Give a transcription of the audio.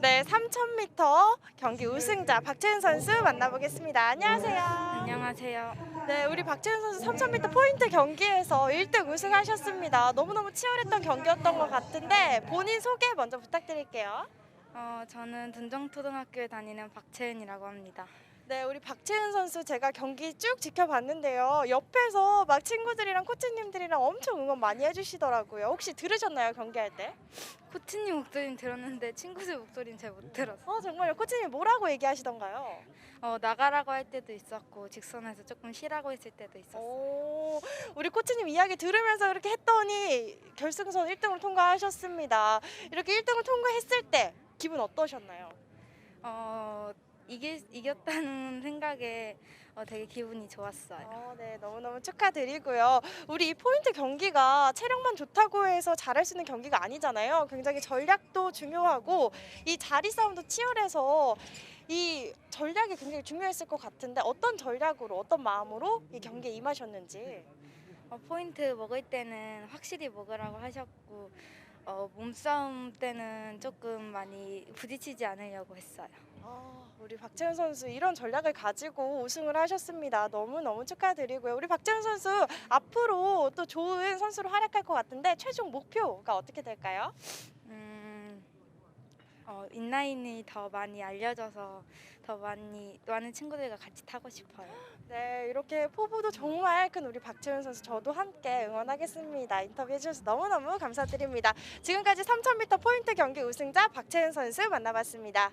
네, 3000m 경기 우승자 박채은 선수 만나보겠습니다. 안녕하세요. 안녕하세요. 네, 우리 박채은 선수 3000m 포인트 경기에서 1등 우승하셨습니다. 너무너무 치열했던 경기였던 것 같은데 본인 소개 먼저 부탁드릴게요. 어, 저는 둔정초등학교에 다니는 박채은이라고 합니다. 네, 우리 박채은 선수 제가 경기 쭉 지켜봤는데요. 옆에서 막 친구들이랑 코치님들이랑 엄청 응원 많이 해주시더라고요. 혹시 들으셨나요, 경기할 때? 코치님 목소리는 들었는데 친구들 목소리는 잘 못 들었어요. 어, 정말요? 코치님 뭐라고 얘기하시던가요? 어, 나가라고 할 때도 있었고 직선에서 조금 쉬라고 했을 때도 있었어요. 오, 우리 코치님 이야기 들으면서 그렇게 했더니 결승선 1등을 통과하셨습니다. 이렇게 1등을 통과했을 때 기분 어떠셨나요? 어, 이기, 이겼다는 생각에 어, 되게 기분이 좋았어요. 어, 네, 너무너무 축하드리고요. 우리 이 포인트 경기가 체력만 좋다고 해서 잘할 수 있는 경기가 아니잖아요. 굉장히 전략도 중요하고 이 자리 싸움도 치열해서 이 전략이 굉장히 중요했을 것 같은데 어떤 전략으로 어떤 마음으로 이 경기에 임하셨는지. 어, 포인트 먹을 때는 확실히 먹으라고 하셨고 어, 몸싸움 때는 조금 많이 부딪히지 않으려고 했어요. 아, 우리 박재현 선수 이런 전략을 가지고 우승을 하셨습니다. 너무 너무 축하드리고요. 우리 박재현 선수 앞으로 또 좋은 선수로 활약할 것 같은데 최종 목표가 어떻게 될까요? 음, 어, 인라인이 더 많이 알려져서 더 많이 많은 친구들과 같이 타고 싶어요. 네, 이렇게 포부도 정말 큰 우리 박재현 선수 저도 함께 응원하겠습니다. 인터뷰 해 주셔서 너무너무 감사드립니다. 지금까지 3000m 포인트 경기 우승자 박재현 선수 만나봤습니다.